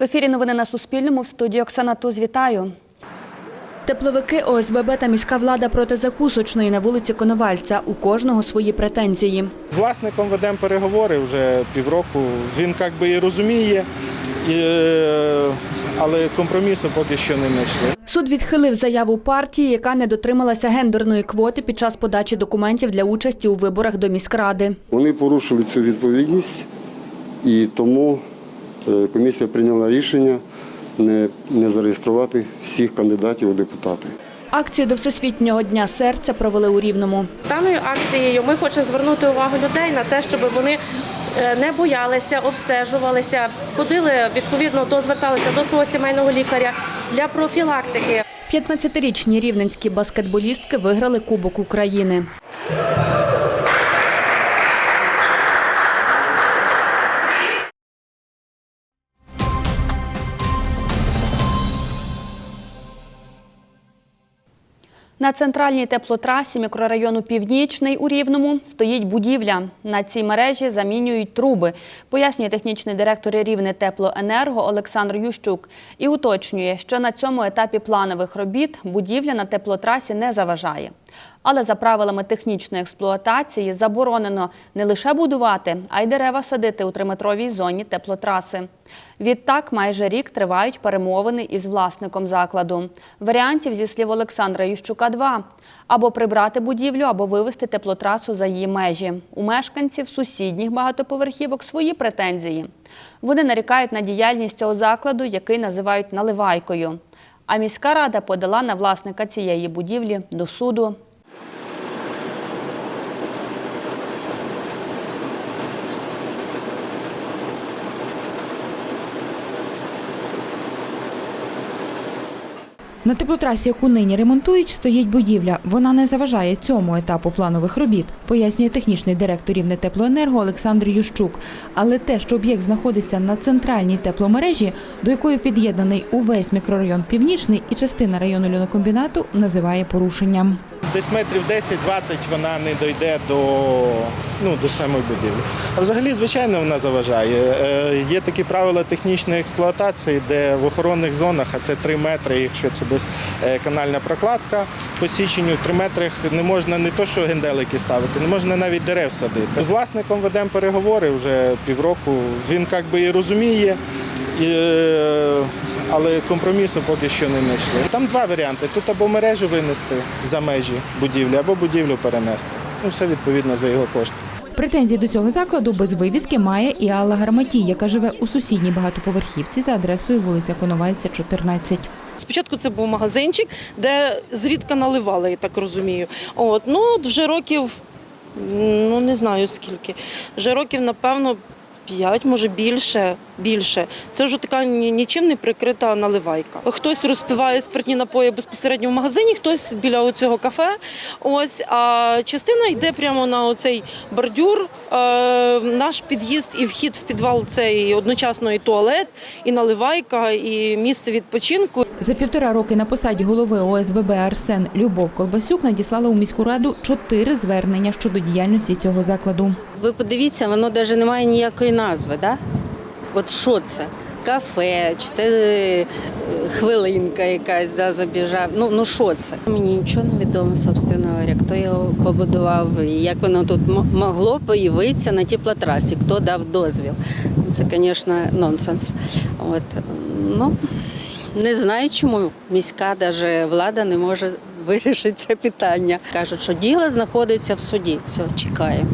В ефірі новини на Суспільному в студії Оксана Туз. Вітаю. Тепловики ОСББ та міська влада проти закусочної на вулиці Коновальця. У кожного свої претензії. З власником ведемо переговори вже півроку. Він як би і розуміє, і, е, але компромісу поки що не знайшли. Суд відхилив заяву партії, яка не дотрималася гендерної квоти під час подачі документів для участі у виборах до міськради. Вони порушили цю відповідність, і тому комісія прийняла рішення не, не зареєструвати всіх кандидатів у депутати. Акцію до Всесвітнього дня серця провели у Рівному. Даною акцією ми хочемо звернути увагу людей на те, щоб вони е, не боялися, обстежувалися, ходили відповідно до зверталися до свого сімейного лікаря для профілактики. 15-річні рівненські баскетболістки виграли Кубок України. На центральній теплотрасі мікрорайону Північний у Рівному стоїть будівля. На цій мережі замінюють труби, пояснює технічний директор Рівне Теплоенерго Олександр Ющук. І уточнює, що на цьому етапі планових робіт будівля на теплотрасі не заважає. Але за правилами технічної експлуатації заборонено не лише будувати, а й дерева садити у триметровій зоні теплотраси. Відтак майже рік тривають перемовини із власником закладу. Варіантів, зі слів Олександра Ющука, два – або прибрати будівлю, або вивести теплотрасу за її межі. У мешканців сусідніх багатоповерхівок свої претензії. Вони нарікають на діяльність цього закладу, який називають наливайкою. А міська рада подала на власника цієї будівлі до суду. На теплотрасі, яку нині ремонтують, стоїть будівля. Вона не заважає цьому етапу планових робіт, пояснює технічний директор Рівне теплоенерго Олександр Ющук. Але те, що об'єкт знаходиться на центральній тепломережі, до якої під'єднаний увесь мікрорайон Північний і частина району льонокомбінату, називає порушенням. Десь метрів 10-20 вона не дойде до, ну, до самої будівлі. А взагалі, звичайно, вона заважає. Е, Є такі правила технічної експлуатації, де в охоронних зонах, а це 3 метри, якщо це безканальна прокладка, по січенню в 3 метрах не можна не то, що генделики ставити, не можна навіть дерев садити. З власником ведемо переговори вже півроку. Він як би і розуміє. І, е, але компромісу поки що не знайшли. Там два варіанти: тут або мережу винести за межі будівлі, або будівлю перенести. Ну, все відповідно за його кошти. Претензії до цього закладу без вивіски має і Алла Гарматій, яка живе у сусідній багатоповерхівці за адресою вулиця Коновальця, 14. Спочатку це був магазинчик, де зрідка наливали, я так розумію. От, ну, от вже років, ну не знаю скільки, вже років, напевно, 5, може більше. більше. Це вже така нічим не прикрита наливайка. Хтось розпиває спиртні напої безпосередньо в магазині, хтось біля цього кафе. Ось, а частина йде прямо на оцей бордюр. Е, наш під'їзд і вхід в підвал це і одночасно і туалет, і наливайка, і місце відпочинку. За півтора роки на посаді голови ОСББ Арсен Любов Колбасюк надіслала у міську раду чотири звернення щодо діяльності цього закладу. Ви подивіться, воно навіть не має ніякої назви, да? От що це? Кафе, чи те е, хвилинка якась да, забіжав. Ну, ну що це? Мені нічого не відомо, собственно говоря, хто його побудував і як воно тут могло появитися на теплотрасі, хто дав дозвіл. Це, звісно, нонсенс. От. Ну, не знаю, чому міська даже влада не може вирішити це питання. Кажуть, що діло знаходиться в суді. Все, чекаємо.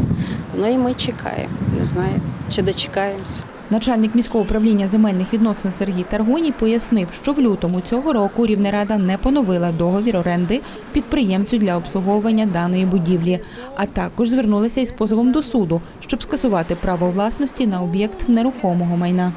Ну і ми чекаємо. Не знаю, чи дочекаємося. Начальник міського управління земельних відносин Сергій Таргоній пояснив, що в лютому цього року Рівнерада не поновила договір оренди підприємцю для обслуговування даної будівлі, а також звернулася із позовом до суду, щоб скасувати право власності на об'єкт нерухомого майна.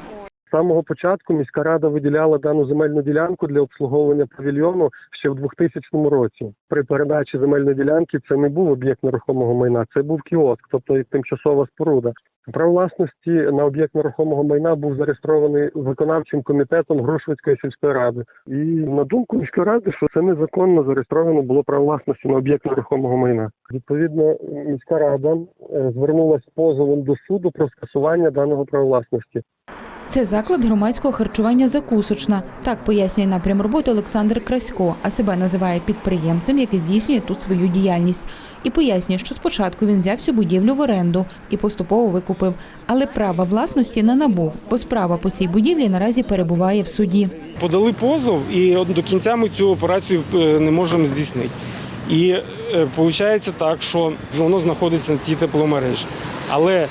Самого початку міська рада виділяла дану земельну ділянку для обслуговування павільйону ще в 2000 році. При передачі земельної ділянки це не був об'єкт нерухомого майна, це був кіоск, тобто тимчасова споруда. Право власності на об'єкт нерухомого майна був зареєстрований виконавчим комітетом Грушвицької сільської ради. І на думку міської ради, що це незаконно зареєстровано було право власності на об'єкт нерухомого майна. Відповідно, міська рада е, звернулася позовом до суду про скасування даного права власності. Це заклад громадського харчування закусочна. Так пояснює напрям роботи Олександр Красько, а себе називає підприємцем, який здійснює тут свою діяльність. І пояснює, що спочатку він взяв цю будівлю в оренду і поступово викупив, але права власності не набув, бо справа по цій будівлі наразі перебуває в суді. подали позов, і до кінця ми цю операцію е, не можемо здійснити. І виходить так, що воно знаходиться на тій тепломережі. Але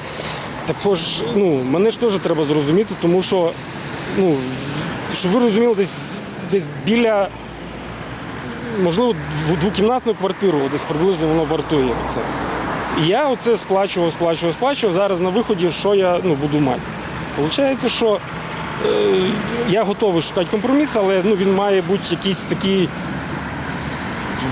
також ну, мене ж теж треба зрозуміти, тому що, ну, щоб ви розуміли, десь, десь біля, можливо, двокімнатну квартиру, десь приблизно воно вартує це. І я оце сплачував, сплачував, сплачував. Зараз на виході, що я ну, буду мати. Получається, що Е, Я готовий шукати компроміс, але ну, він має бути якийсь такий,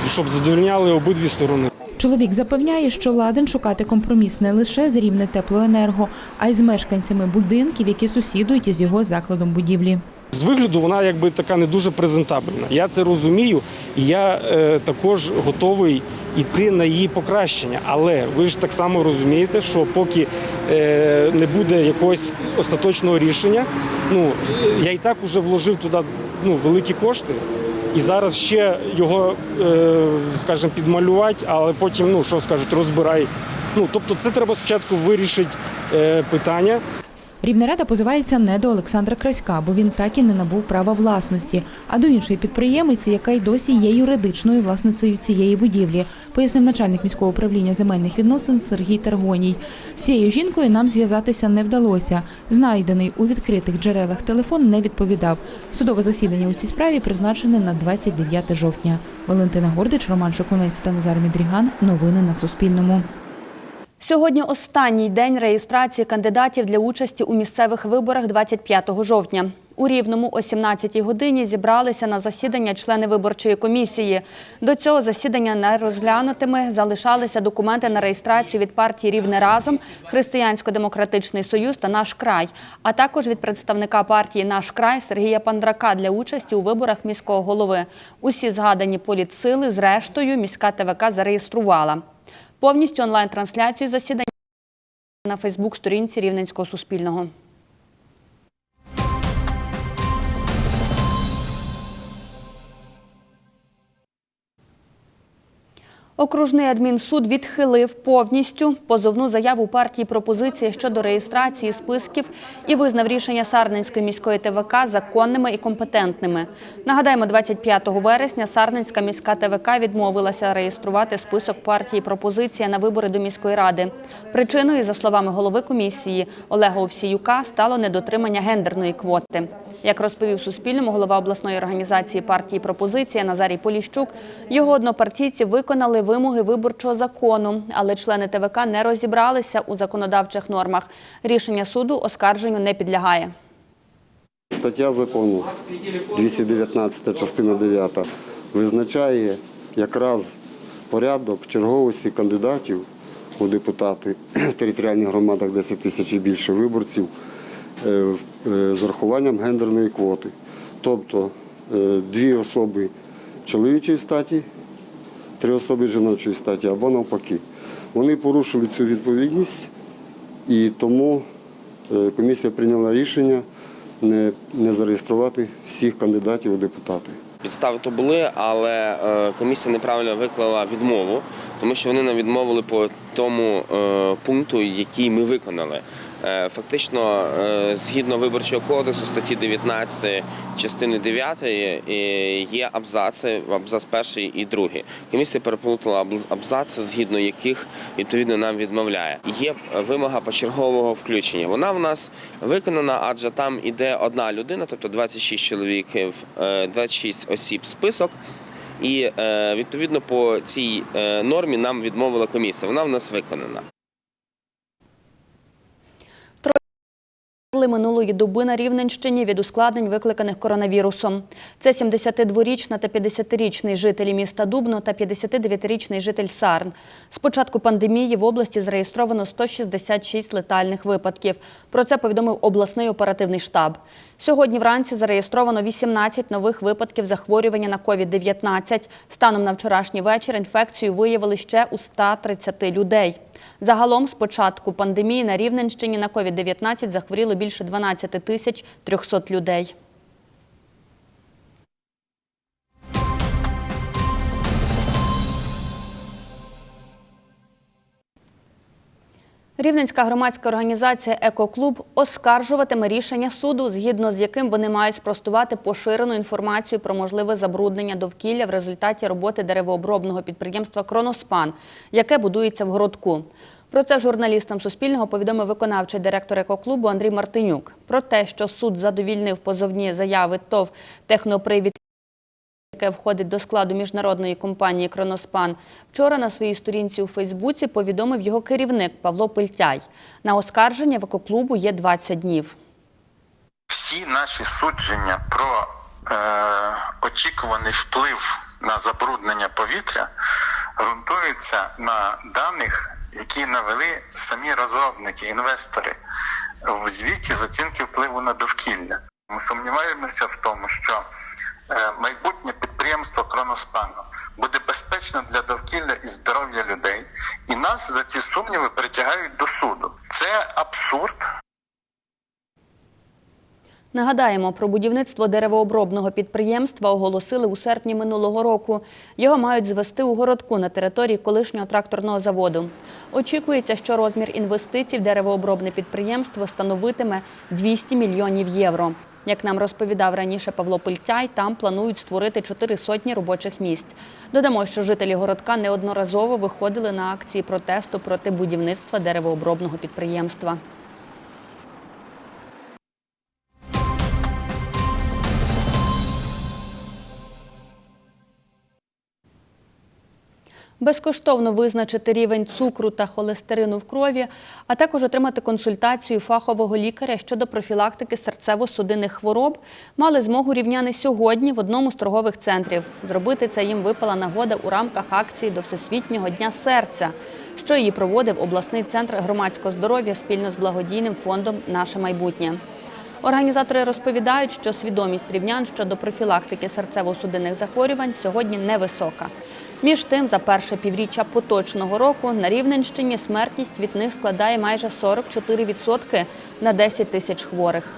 щоб задовольняли обидві сторони. Чоловік запевняє, що ладен шукати компроміс не лише з рівне теплоенерго, а й з мешканцями будинків, які сусідують із його закладом будівлі. З вигляду вона якби така не дуже презентабельна. Я це розумію, і я е, також готовий йти на її покращення. Але ви ж так само розумієте, що поки е, не буде якогось остаточного рішення, ну е, я і так вже вложив туди ну, великі кошти. І зараз ще його, е, скажімо, підмалювати, але потім, ну що скажуть, розбирай. Ну тобто, це треба спочатку вирішити е, питання. Рівнерада позивається не до Олександра Краська, бо він так і не набув права власності, а до іншої підприємиці, яка й досі є юридичною власницею цієї будівлі, пояснив начальник міського управління земельних відносин Сергій Тергоній. З цією жінкою нам зв'язатися не вдалося. Знайдений у відкритих джерелах телефон не відповідав. Судове засідання у цій справі призначене на 29 жовтня. Валентина Гордич, Роман Шокунець та Назар Мідріган. Новини на Суспільному. Сьогодні останній день реєстрації кандидатів для участі у місцевих виборах 25 жовтня. У Рівному о 17-й годині зібралися на засідання члени виборчої комісії. До цього засідання не розглянутими залишалися документи на реєстрацію від партії Рівне разом, Християнсько-демократичний союз та Наш край, а також від представника партії Наш край Сергія Пандрака для участі у виборах міського голови. Усі згадані політсили, зрештою, міська ТВК зареєструвала. Повністю онлайн-трансляцію засідання на Фейсбук-сторінці Рівненського Суспільного. Окружний адмінсуд відхилив повністю позовну заяву партії пропозиції щодо реєстрації списків і визнав рішення Сарненської міської ТВК законними і компетентними. Нагадаємо, 25 вересня Сарненська міська ТВК відмовилася реєструвати список партії пропозиція на вибори до міської ради. Причиною, за словами голови комісії Олега Овсіюка, стало недотримання гендерної квоти. Як розповів Суспільному голова обласної організації партії «Пропозиція» Назарій Поліщук, його однопартійці виконали вимоги виборчого закону, але члени ТВК не розібралися у законодавчих нормах. Рішення суду оскарженню не підлягає. Стаття закону 219 частина 9 визначає якраз порядок черговості кандидатів у депутати територіальних громадах 10 тисяч і більше виборців з урахуванням гендерної квоти. Тобто е, дві особи чоловічої статі, три особи жіночої статі або навпаки. Вони порушили цю відповідність і тому е, комісія прийняла рішення не, не зареєструвати всіх кандидатів у депутати. Підстави то були, але е, комісія неправильно виклала відмову, тому що вони нам відмовили по тому е, пункту, який ми виконали. Е, Фактично, е, згідно виборчого кодексу статті 19 частини 9 е, є абзаци, абзац перший і другий. Комісія переплутала абзаци, згідно яких відповідно нам відмовляє. Є вимога почергового включення. Вона в нас виконана, адже там іде одна людина, тобто 26 чоловіків, е, 26 осіб список. І е, відповідно по цій нормі нам відмовила комісія. Вона в нас виконана. Померли минулої доби на Рівненщині від ускладнень, викликаних коронавірусом. Це 72-річна та 50-річний жителі міста Дубно та 59-річний житель Сарн. З початку пандемії в області зареєстровано 166 летальних випадків. Про це повідомив обласний оперативний штаб. Сьогодні вранці зареєстровано 18 нових випадків захворювання на COVID-19. Станом на вчорашній вечір інфекцію виявили ще у 130 людей. Загалом з початку пандемії на Рівненщині на COVID-19 захворіло більше 12 тисяч 300 людей. Рівненська громадська організація Екоклуб оскаржуватиме рішення суду, згідно з яким вони мають спростувати поширену інформацію про можливе забруднення довкілля в результаті роботи деревообробного підприємства Кроноспан, яке будується в городку. Про це журналістам Суспільного повідомив виконавчий директор екоклубу Андрій Мартинюк. Про те, що суд задовільнив позовні заяви ТОВ «Технопривід» яке входить до складу міжнародної компанії Кроноспан, вчора на своїй сторінці у Фейсбуці повідомив його керівник Павло Пильтяй. На оскарження в екоклубу є 20 днів. всі наші судження про е, очікуваний вплив на забруднення повітря ґрунтуються на даних, які навели самі розробники, інвестори в звіті з оцінки впливу на довкілля. Ми сумніваємося в тому, що майбутнє підприємство Кроноспану буде безпечно для довкілля і здоров'я людей, і нас за ці сумніви притягають до суду. Це абсурд. Нагадаємо, про будівництво деревообробного підприємства оголосили у серпні минулого року. Його мають звести у городку на території колишнього тракторного заводу. Очікується, що розмір інвестицій в деревообробне підприємство становитиме 200 мільйонів євро. Як нам розповідав раніше Павло Пильтяй, там планують створити чотири сотні робочих місць. Додамо, що жителі городка неодноразово виходили на акції протесту проти будівництва деревообробного підприємства. Безкоштовно визначити рівень цукру та холестерину в крові, а також отримати консультацію фахового лікаря щодо профілактики серцево-судинних хвороб мали змогу рівняни сьогодні в одному з торгових центрів. Зробити це їм випала нагода у рамках акції до Всесвітнього дня серця, що її проводив обласний центр громадського здоров'я спільно з благодійним фондом Наше майбутнє. Організатори розповідають, що свідомість рівнян щодо профілактики серцево-судинних захворювань сьогодні невисока. Між тим, за перше півріччя поточного року на Рівненщині смертність від них складає майже 44% на 10 тисяч хворих.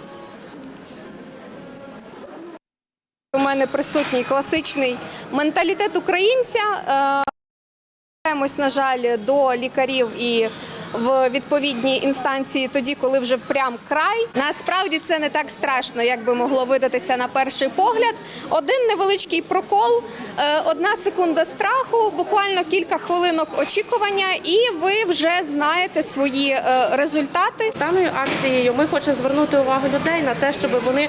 У мене присутній класичний менталітет українця. Е, на жаль, до лікарів і в відповідні інстанції тоді, коли вже прям край. Насправді це не так страшно, як би могло видатися на перший погляд. Один невеличкий прокол, е, одна секунда страху, буквально кілька хвилинок очікування, і ви вже знаєте свої е, результати. Даною акцією ми хочемо звернути увагу людей на те, щоб вони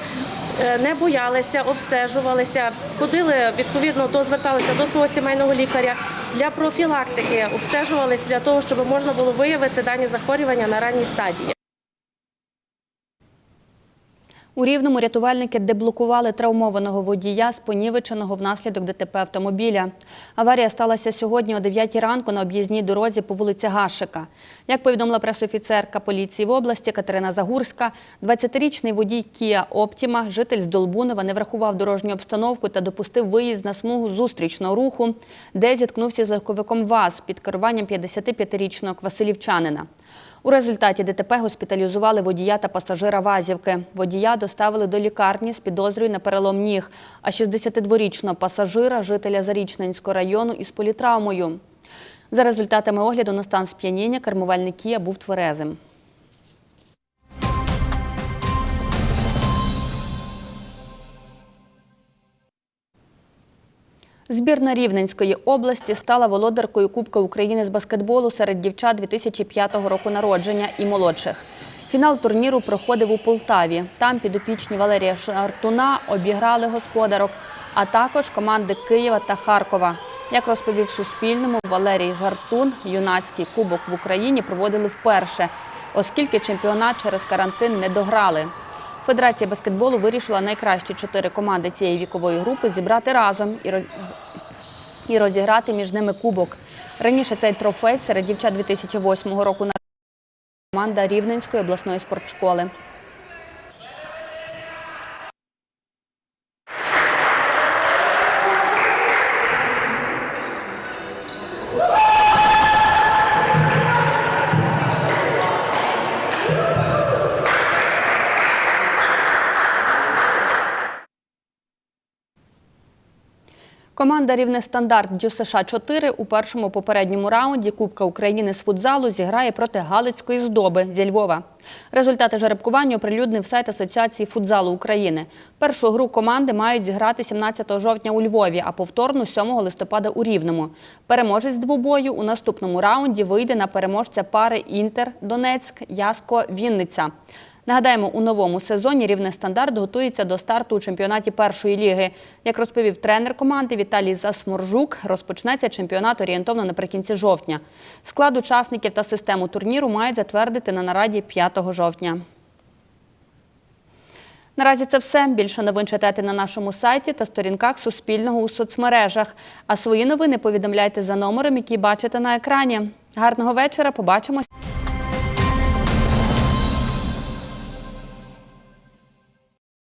е, не боялися, обстежувалися, ходили відповідно до зверталися до свого сімейного лікаря для профілактики, обстежувалися для того, щоб можна було виявити дані захворювання на ранній стадії. У Рівному рятувальники деблокували травмованого водія, спонівеченого внаслідок ДТП автомобіля. Аварія сталася сьогодні о 9 ранку на об'їзній дорозі по вулиці Гашика. Як повідомила пресофіцерка поліції в області Катерина Загурська, 20-річний водій Кія Оптіма, житель з Долбунова, не врахував дорожню обстановку та допустив виїзд на смугу зустрічного руху, де зіткнувся з легковиком ВАЗ під керуванням 55-річного квасилівчанина. У результаті ДТП госпіталізували водія та пасажира Вазівки. Водія доставили до лікарні з підозрою на перелом ніг, а 62-річного пасажира, жителя Зарічненського району, із політравмою. За результатами огляду на стан сп'яніння кермувальник Кія був тверезим. Збірна Рівненської області стала володаркою Кубка України з баскетболу серед дівчат 2005 року народження і молодших. Фінал турніру проходив у Полтаві. Там підопічні Валерія Шартуна обіграли господарок, а також команди Києва та Харкова. Як розповів Суспільному, Валерій Жартун юнацький кубок в Україні проводили вперше, оскільки чемпіонат через карантин не дограли. Федерація баскетболу вирішила найкращі чотири команди цієї вікової групи зібрати разом і розіграти між ними кубок. Раніше цей трофей серед дівчат 2008 року на команда Рівненської обласної спортшколи. Команда «Рівне стандарт» ДЮСШ 4 у першому попередньому раунді Кубка України з футзалу зіграє проти Галицької здоби зі Львова. Результати жеребкування оприлюднив сайт Асоціації футзалу України. Першу гру команди мають зіграти 17 жовтня у Львові, а повторну 7 листопада у Рівному. Переможець двобою у наступному раунді вийде на переможця пари Інтер Донецьк Яско Вінниця. Нагадаємо, у новому сезоні рівне стандарт готується до старту у чемпіонаті першої ліги. Як розповів тренер команди Віталій Засморжук, розпочнеться чемпіонат орієнтовно наприкінці жовтня. Склад учасників та систему турніру мають затвердити на нараді 5 жовтня. Наразі це все. Більше новин читайте на нашому сайті та сторінках Суспільного у соцмережах. А свої новини повідомляйте за номером, який бачите на екрані. Гарного вечора. Побачимось.